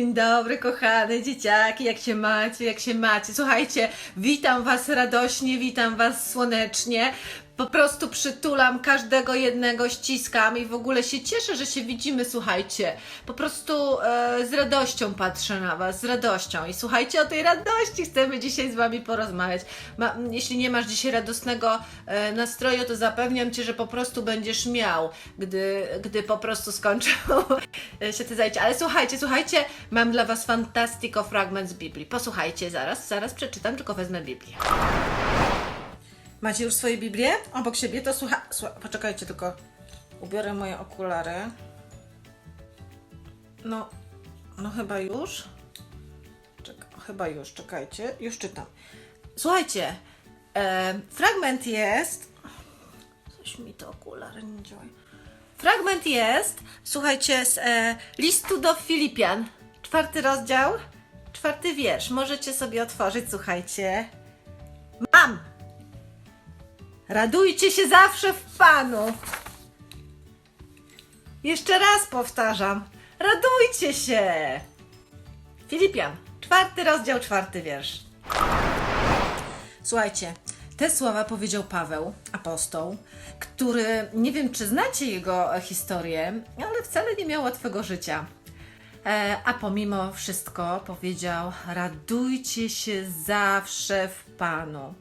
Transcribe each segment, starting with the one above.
Dzień dobry, kochane dzieciaki, jak się macie, jak się macie. Słuchajcie, witam Was radośnie, witam Was słonecznie. Po prostu przytulam każdego jednego, ściskam i w ogóle się cieszę, że się widzimy, słuchajcie. Po prostu e, z radością patrzę na Was, z radością. I słuchajcie, o tej radości chcemy dzisiaj z Wami porozmawiać. Ma, jeśli nie masz dzisiaj radosnego e, nastroju, to zapewniam Cię, że po prostu będziesz miał, gdy, gdy po prostu skończą się te zajęcia. Ale słuchajcie, słuchajcie, mam dla Was fantastico fragment z Biblii. Posłuchajcie zaraz, zaraz przeczytam, tylko wezmę Biblię. Macie już swoje Biblię obok siebie? To słucha... Poczekajcie tylko. Ubiorę moje okulary. No, no chyba już. Czeka, chyba już, czekajcie. Już czytam. Słuchajcie, e, fragment jest... Coś mi to okulary nie działa. Fragment jest, słuchajcie, z e, listu do Filipian. Czwarty rozdział, czwarty wiersz. Możecie sobie otworzyć, słuchajcie. Radujcie się zawsze w Panu. Jeszcze raz powtarzam. Radujcie się! Filipian, czwarty rozdział, czwarty wiersz. Słuchajcie, te słowa powiedział Paweł, apostoł, który nie wiem, czy znacie jego historię, ale wcale nie miał łatwego życia. E, a pomimo wszystko powiedział: Radujcie się zawsze w Panu.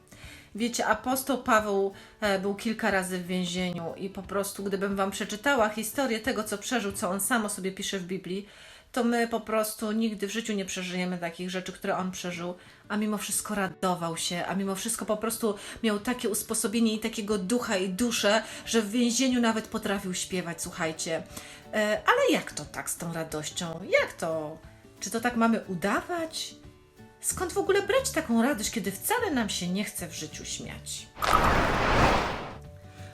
Wiecie, apostoł Paweł e, był kilka razy w więzieniu i po prostu, gdybym wam przeczytała historię tego, co przeżył, co on sam o sobie pisze w Biblii, to my po prostu nigdy w życiu nie przeżyjemy takich rzeczy, które on przeżył, a mimo wszystko radował się, a mimo wszystko po prostu miał takie usposobienie i takiego ducha i duszę, że w więzieniu nawet potrafił śpiewać, słuchajcie. E, ale jak to tak z tą radością? Jak to? Czy to tak mamy udawać? Skąd w ogóle brać taką radość, kiedy wcale nam się nie chce w życiu śmiać?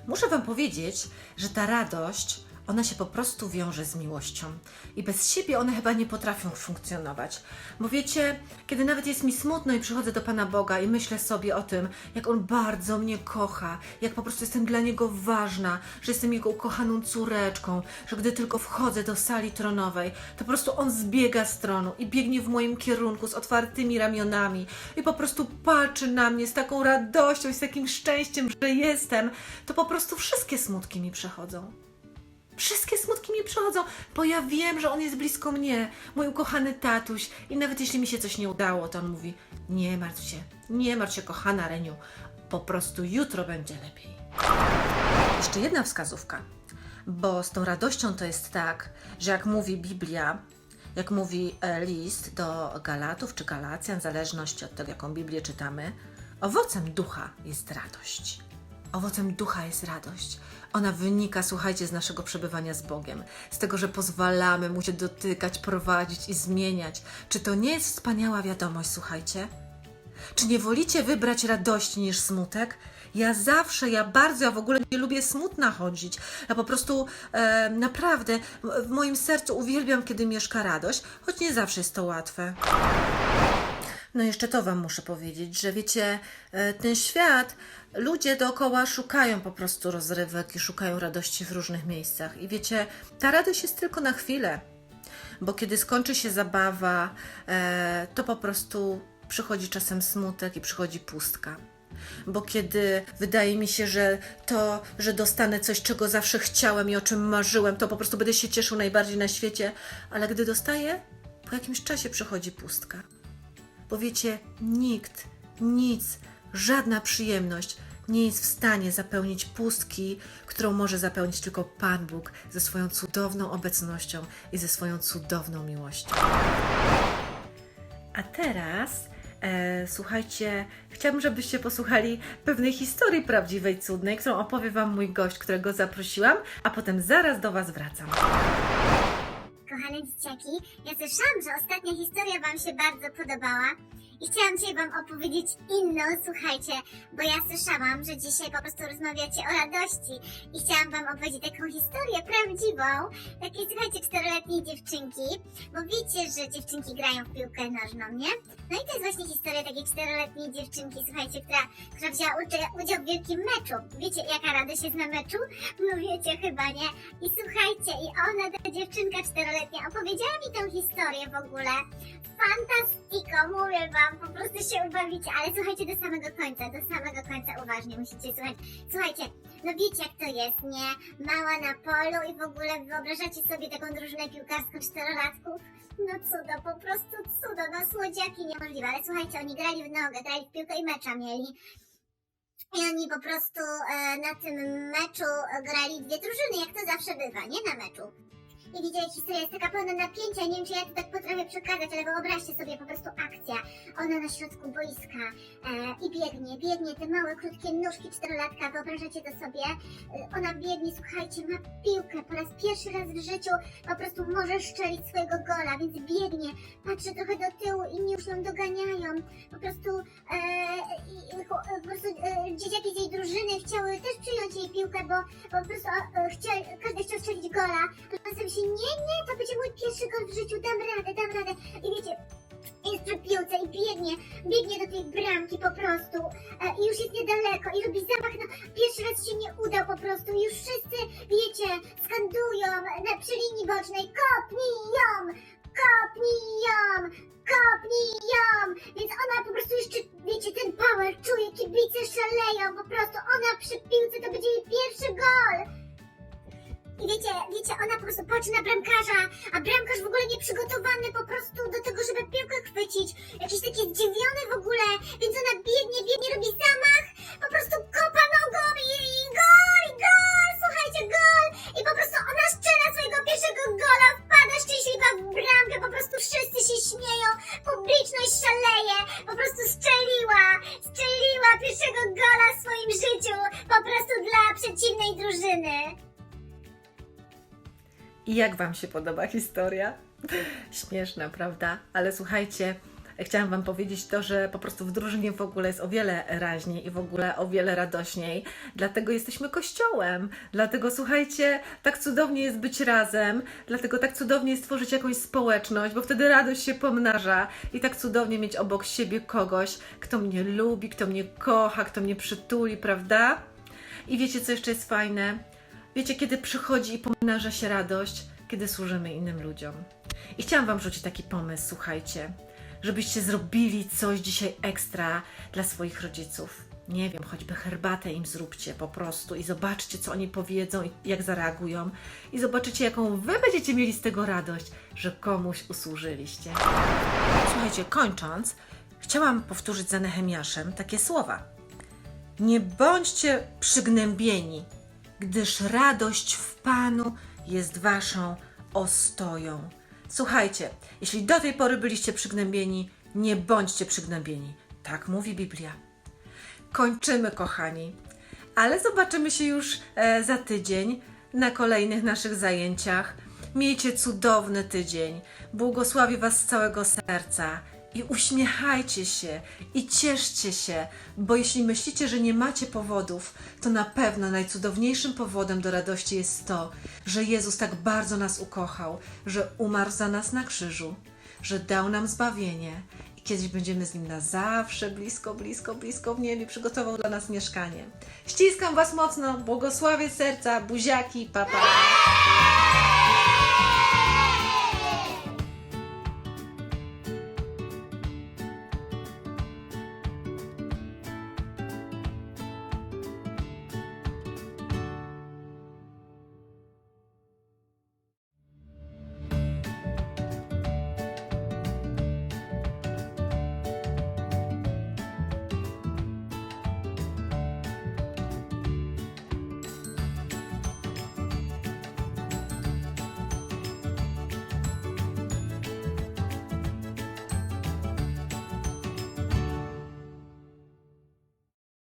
Muszę Wam powiedzieć, że ta radość, ona się po prostu wiąże z miłością. I bez siebie one chyba nie potrafią funkcjonować. Bo wiecie, kiedy nawet jest mi smutno i przychodzę do Pana Boga i myślę sobie o tym, jak On bardzo mnie kocha, jak po prostu jestem dla Niego ważna, że jestem Jego ukochaną córeczką, że gdy tylko wchodzę do sali tronowej, to po prostu On zbiega z tronu i biegnie w moim kierunku z otwartymi ramionami i po prostu patrzy na mnie z taką radością i z takim szczęściem, że jestem, to po prostu wszystkie smutki mi przechodzą. Wszystkie smutki mi przychodzą, bo ja wiem, że on jest blisko mnie, mój ukochany tatuś. I nawet jeśli mi się coś nie udało, to on mówi: Nie martw się, nie martw się, kochana Reniu, po prostu jutro będzie lepiej. Jeszcze jedna wskazówka, bo z tą radością to jest tak, że jak mówi Biblia, jak mówi e, list do Galatów czy Galacjan, w zależności od tego, jaką Biblię czytamy, owocem ducha jest radość. Owocem ducha jest radość. Ona wynika, słuchajcie, z naszego przebywania z Bogiem, z tego, że pozwalamy Mu się dotykać, prowadzić i zmieniać. Czy to nie jest wspaniała wiadomość, słuchajcie? Czy nie wolicie wybrać radości niż smutek? Ja zawsze, ja bardzo, ja w ogóle nie lubię smutna chodzić. Ja po prostu e, naprawdę w- moim sercu uwielbiam, kiedy mieszka radość, choć nie zawsze jest to łatwe. No jeszcze to Wam muszę powiedzieć, że wiecie, e, ten świat, ludzie dookoła szukają po prostu rozrywek i szukają radości w różnych miejscach. I wiecie, ta radość jest tylko na chwilę, bo kiedy skończy się zabawa, e, to po prostu przychodzi czasem smutek i przychodzi pustka. Bo kiedy wydaje mi się, że to, że dostanę coś, czego zawsze chciałem i o czym marzyłem, to po prostu będę się cieszył najbardziej na świecie, ale gdy dostaję, po jakimś czasie przychodzi pustka. Bo wiecie, nikt, nic, żadna przyjemność nie jest w stanie zapełnić pustki, którą może zapełnić tylko Pan Bóg ze swoją cudowną obecnością i ze swoją cudowną miłością. A teraz, e, słuchajcie, chciałabym, żebyście posłuchali pewnej historii prawdziwej, cudnej, którą opowie Wam mój gość, którego zaprosiłam, a potem zaraz do Was wracam. Kochane dzieciaki, ja słyszałam, że ostatnia historia Wam się bardzo podobała i chciałam dzisiaj Wam opowiedzieć inną, słuchajcie, bo ja słyszałam, że dzisiaj po prostu rozmawiacie o radości i chciałam Wam opowiedzieć taką historię prawdziwą, takiej, słuchajcie, czteroletniej dziewczynki, bo wiecie, że dziewczynki grają w piłkę nożną, nie? No i to jest właśnie historia takiej czteroletniej dziewczynki, słuchajcie, która, która wzięła udział, w wielkim meczu. Wiecie, jaka radość jest na meczu? No wiecie chyba, nie? I słuchajcie, i ona, ta dziewczynka czteroletnia, opowiedziała mi tę historię w ogóle. Fantastiko, mówię wam, po prostu się ubawicie, ale słuchajcie do samego końca, do samego końca uważnie musicie słuchać. Słuchajcie, no wiecie jak to jest, nie? Mała na polu i w ogóle wyobrażacie sobie taką drużynę piłkarską czterolatków? No cudo, po prostu cudo, no słodziaki niemożliwe, ale słuchajcie, oni grali w nogę, grali w piłkę i mecza mieli. I oni po prostu e, na tym meczu e, grali dwie drużyny, jak to zawsze bywa, nie na meczu. I widzicie, historia jest taka pełna napięcia, nie wiem czy ja to tak potrafię przekazać, ale wyobraźcie sobie po prostu akcja. Ona na środku boiska e, i biegnie, biegnie, te małe, krótkie nóżki czterolatka, wyobrażacie to sobie? E, ona biegnie, słuchajcie, ma piłkę, po raz pierwszy raz w życiu po prostu może szczelić swojego gola, więc biegnie, patrzy trochę do tyłu, inni już ją doganiają. Po prostu, e, i, cho- po prostu e, dzieciaki z jej drużyny chciały też przyjąć jej piłkę, bo, bo po prostu e, chciał, każdy chciał strzelić gola. Sobie się, nie, nie, to będzie mój pierwszy gol w życiu, dam radę, dam radę. I wiecie, jest przy piłce i biegnie, biegnie do tej bramki po prostu. E, i już jest niedaleko i robi zamach, no pierwszy raz się nie udał po prostu. I już wszyscy, wiecie, skandują na, przy linii bocznej, kopnij ją, kopnij ją, kopnij ją, więc ona po prostu jeszcze, wiecie, ten power czuje, kibice szaleją, po prostu. Ona przy piłce to będzie jej pierwszy gol. Wiecie, wiecie, ona po prostu patrzy na bramkarza, a bramkarz w ogóle nieprzygotowany po prostu do tego, żeby piłkę chwycić. Jakiś taki zdziwiony w ogóle, więc ona biegnie, biegnie, robi zamach, po prostu kopa nogą i, gol, gol, słuchajcie, gol! Jak Wam się podoba historia? Śmieszna, prawda? Ale słuchajcie, chciałam Wam powiedzieć to, że po prostu w drużynie w ogóle jest o wiele raźniej i w ogóle o wiele radośniej. Dlatego jesteśmy kościołem. Dlatego słuchajcie, tak cudownie jest być razem. Dlatego tak cudownie jest tworzyć jakąś społeczność, bo wtedy radość się pomnaża i tak cudownie mieć obok siebie kogoś, kto mnie lubi, kto mnie kocha, kto mnie przytuli, prawda? I wiecie, co jeszcze jest fajne? Wiecie, kiedy przychodzi i pomnaża się radość, kiedy służymy innym ludziom. I chciałam Wam rzucić taki pomysł, słuchajcie, żebyście zrobili coś dzisiaj ekstra dla swoich rodziców. Nie wiem, choćby herbatę im zróbcie po prostu i zobaczcie, co oni powiedzą i jak zareagują. I zobaczycie, jaką Wy będziecie mieli z tego radość, że komuś usłużyliście. Słuchajcie, kończąc, chciałam powtórzyć za Nehemiaszem takie słowa. Nie bądźcie przygnębieni, gdyż radość w Panu jest waszą ostoją. Słuchajcie, jeśli do tej pory byliście przygnębieni, nie bądźcie przygnębieni. Tak mówi Biblia. Kończymy, kochani, ale zobaczymy się już e, za tydzień na kolejnych naszych zajęciach. Miejcie cudowny tydzień. Błogosławię Was z całego serca. I uśmiechajcie się i cieszcie się, bo jeśli myślicie, że nie macie powodów, to na pewno najcudowniejszym powodem do radości jest to, że Jezus tak bardzo nas ukochał, że umarł za nas na krzyżu, że dał nam zbawienie i kiedyś będziemy z Nim na zawsze blisko, blisko, blisko w niebie, przygotował dla nas mieszkanie. Ściskam Was mocno, błogosławię serca, buziaki, papa. Pa.